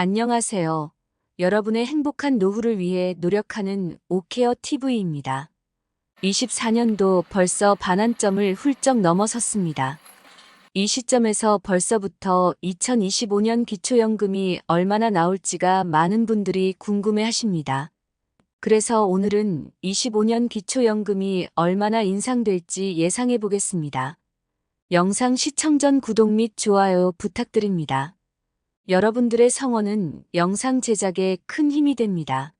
안녕하세요. 여러분의 행복한 노후를 위해 노력하는 오케어 TV입니다. 24년도 벌써 반환점을 훌쩍 넘어섰습니다. 이 시점에서 벌써부터 2025년 기초연금이 얼마나 나올지가 많은 분들이 궁금해 하십니다. 그래서 오늘은 25년 기초연금이 얼마나 인상될지 예상해 보겠습니다. 영상 시청 전 구독 및 좋아요 부탁드립니다. 여러분들의 성원은 영상 제작에 큰 힘이 됩니다.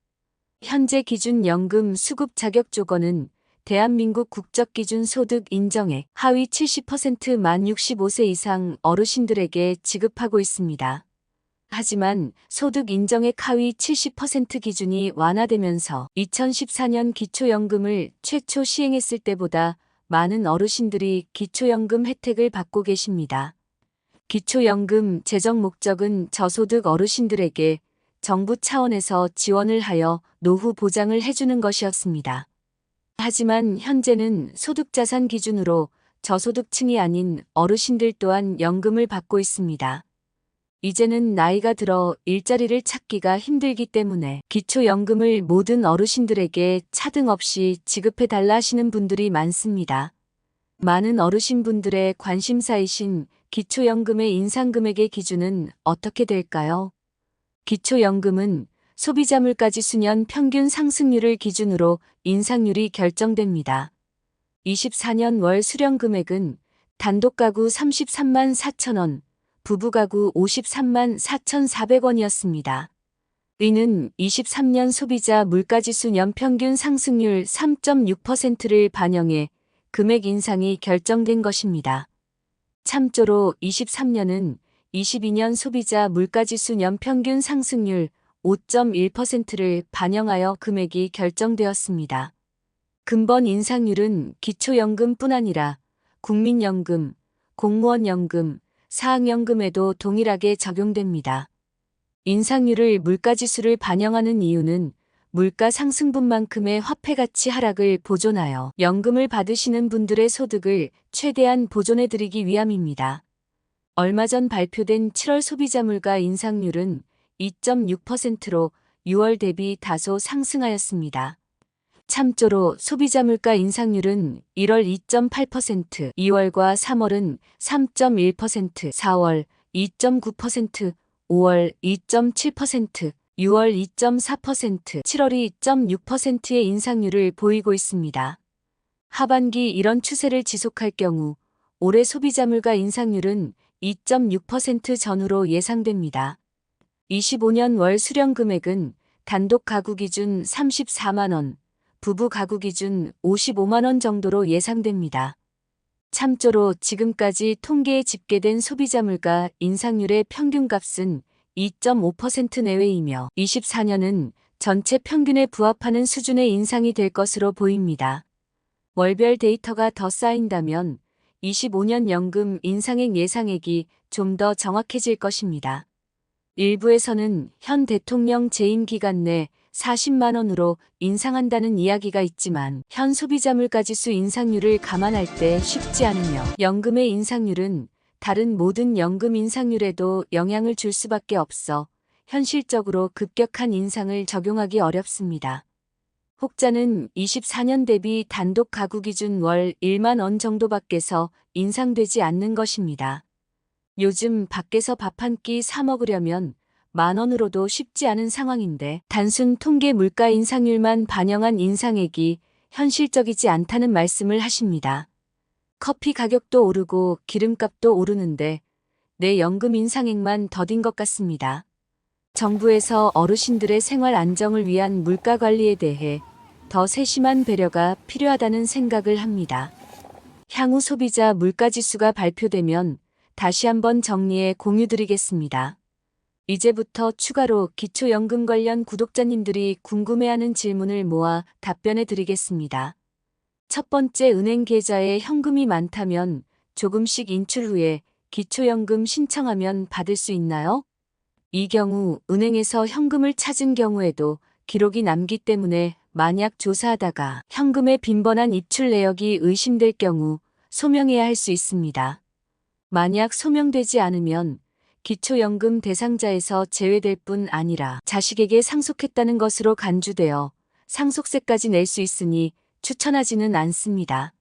현재 기준 연금 수급 자격 조건은 대한민국 국적 기준 소득 인정액 하위 70%만 65세 이상 어르신들에게 지급하고 있습니다. 하지만 소득 인정액 하위 70% 기준이 완화되면서 2014년 기초연금을 최초 시행했을 때보다 많은 어르신들이 기초연금 혜택을 받고 계십니다. 기초연금 재정 목적은 저소득 어르신들에게 정부 차원에서 지원을 하여 노후 보장을 해주는 것이었습니다. 하지만 현재는 소득자산 기준으로 저소득층이 아닌 어르신들 또한 연금을 받고 있습니다. 이제는 나이가 들어 일자리를 찾기가 힘들기 때문에 기초연금을 모든 어르신들에게 차등 없이 지급해달라 하시는 분들이 많습니다. 많은 어르신분들의 관심사이신 기초연금의 인상금액의 기준은 어떻게 될까요? 기초연금은 소비자 물가지 수년 평균 상승률을 기준으로 인상률이 결정됩니다. 24년 월 수령 금액은 단독 가구 33만 4천 원, 부부 가구 53만 4,400원이었습니다. 이는 23년 소비자 물가지수 연평균 상승률 3.6%를 반영해 금액 인상이 결정된 것입니다. 참조로 23년은 22년 소비자 물가지수 연평균 상승률 5.1%를 반영하여 금액이 결정되었습니다. 근본 인상률은 기초연금뿐 아니라 국민연금, 공무원연금, 사학연금에도 동일하게 적용됩니다. 인상률을 물가지수를 반영하는 이유는 물가 상승분만큼의 화폐 가치 하락을 보존하여 연금을 받으시는 분들의 소득을 최대한 보존해드리기 위함입니다. 얼마 전 발표된 7월 소비자 물가 인상률은 2.6%로 6월 대비 다소 상승하였습니다. 참조로 소비자 물가 인상률은 1월 2.8%, 2월과 3월은 3.1%, 4월 2.9%, 5월 2.7%, 6월 2.4%, 7월이 2.6%의 인상률을 보이고 있습니다. 하반기 이런 추세를 지속할 경우 올해 소비자 물가 인상률은 2.6% 전후로 예상됩니다. 25년 월 수령 금액은 단독 가구 기준 34만 원, 부부 가구 기준 55만 원 정도로 예상됩니다. 참조로 지금까지 통계에 집계된 소비자 물가 인상률의 평균값은 2.5% 내외이며 24년은 전체 평균에 부합하는 수준의 인상이 될 것으로 보입니다. 월별 데이터가 더 쌓인다면 25년 연금 인상액 예상액이 좀 더 정확해질 것입니다. 일부에서는 현 대통령 재임 기간 내 40만 원으로 인상한다는 이야기가 있지만 현 소비자 물가지수 인상률을 감안할 때 쉽지 않으며 연금의 인상률은 다른 모든 연금 인상률에도 영향을 줄 수밖에 없어 현실적으로 급격한 인상을 적용하기 어렵습니다. 혹자는 24년 대비 단독 가구 기준 월 1만 원 정도 밖에서 인상되지 않는 것입니다. 요즘 밖에서 밥 한 끼 사 먹으려면 만 원으로도 쉽지 않은 상황인데 단순 통계 물가 인상률만 반영한 인상액이 현실적이지 않다는 말씀을 하십니다. 커피 가격도 오르고 기름값도 오르는데 내 연금 인상액만 더딘 것 같습니다. 정부에서 어르신들의 생활 안정을 위한 물가 관리에 대해 더 세심한 배려가 필요하다는 생각을 합니다. 향후 소비자 물가지수가 발표되면 다시 한번 정리해 공유드리겠습니다. 이제부터 추가로 기초연금 관련 구독자님들이 궁금해하는 질문을 모아 답변해 드리겠습니다. 첫 번째 은행 계좌에 현금이 많다면 조금씩 인출 후에 기초연금 신청하면 받을 수 있나요? 이 경우 은행에서 현금을 찾은 경우에도 기록이 남기 때문에 만약 조사하다가 현금의 빈번한 입출 내역이 의심될 경우 소명해야 할 수 있습니다. 만약 소명되지 않으면 기초연금 대상자에서 제외될 뿐 아니라 자식에게 상속했다는 것으로 간주되어 상속세까지 낼 수 있으니 추천하지는 않습니다.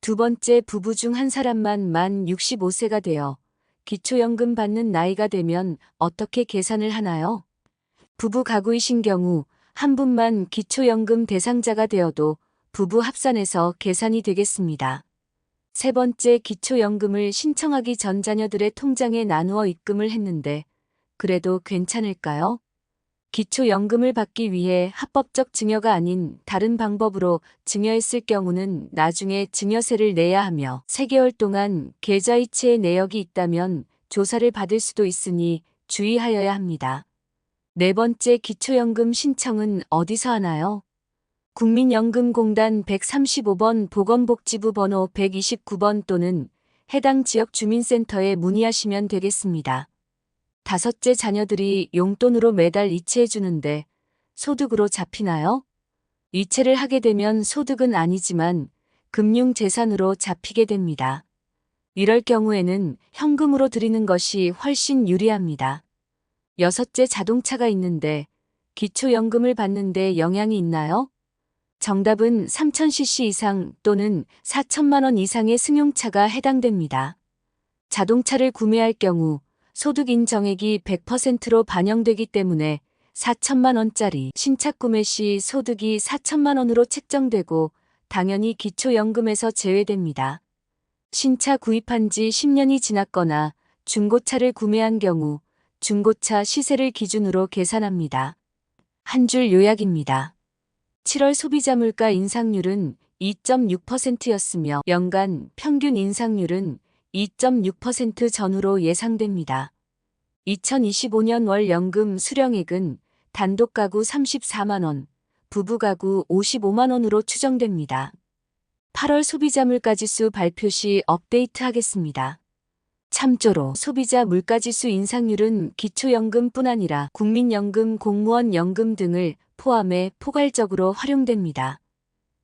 두 번째 부부 중 한 사람만 만 65세가 되어 기초연금 받는 나이가 되면 어떻게 계산을 하나요? 부부 가구이신 경우 한 분만 기초연금 대상자가 되어도 부부 합산해서 계산이 되겠습니다. 세 번째 기초연금을 신청하기 전 자녀들의 통장에 나누어 입금을 했는데 그래도 괜찮을까요? 기초연금을 받기 위해 합법적 증여가 아닌 다른 방법으로 증여했을 경우는 나중에 증여세를 내야 하며 3개월 동안 계좌이체의 내역이 있다면 조사를 받을 수도 있으니 주의하여야 합니다. 네 번째 기초연금 신청은 어디서 하나요? 국민연금공단 135번 보건복지부 번호 129번 또는 해당 지역 주민센터에 문의하시면 되겠습니다. 다섯째 자녀들이 용돈으로 매달 이체해주는데 소득으로 잡히나요? 이체를 하게 되면 소득은 아니지만 금융재산으로 잡히게 됩니다. 이럴 경우에는 현금으로 드리는 것이 훨씬 유리합니다. 여섯째 자동차가 있는데 기초연금을 받는데 영향이 있나요? 정답은 3000cc 이상 또는 4천만 원 이상의 승용차가 해당됩니다. 자동차를 구매할 경우 소득 인정액이 100%로 반영되기 때문에 4천만 원짜리 신차 구매 시 소득이 4천만 원으로 책정되고 당연히 기초연금에서 제외됩니다. 신차 구입한 지 10년이 지났거나 중고차를 구매한 경우 중고차 시세를 기준으로 계산합니다. 한 줄 요약입니다. 7월 소비자 물가 인상률은 2.6%였으며 연간 평균 인상률은 2.6% 전후로 예상됩니다. 2025년 월 연금 수령액은 단독 가구 34만 원, 부부 가구 55만 원으로 추정됩니다. 8월 소비자 물가지수 발표 시 업데이트하겠습니다. 참조로 소비자 물가지수 인상률은 기초연금뿐 아니라 국민연금, 공무원 연금 등을 포함해 포괄적으로 활용됩니다.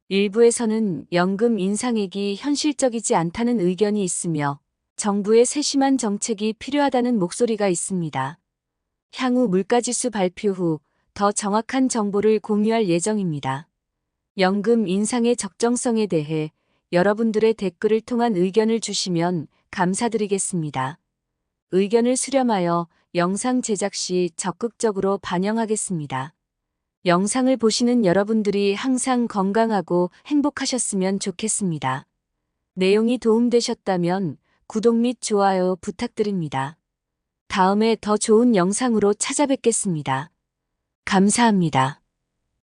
일부에서는 연금 인상액이 현실적이지 않다는 의견이 있으며 정부의 세심한 정책이 필요하다는 목소리가 있습니다. 향후 물가지수 발표 후 더 정확한 정보를 공유할 예정입니다. 연금 인상의 적정성에 대해 여러분들의 댓글을 통한 의견을 주시면 감사드리겠습니다. 의견을 수렴하여 영상 제작 시 적극적으로 반영하겠습니다. 영상을 보시는 여러분들이 항상 건강하고 행복하셨으면 좋겠습니다. 내용이 도움되셨다면 구독 및 좋아요 부탁드립니다. 다음에 더 좋은 영상으로 찾아뵙겠습니다. 감사합니다.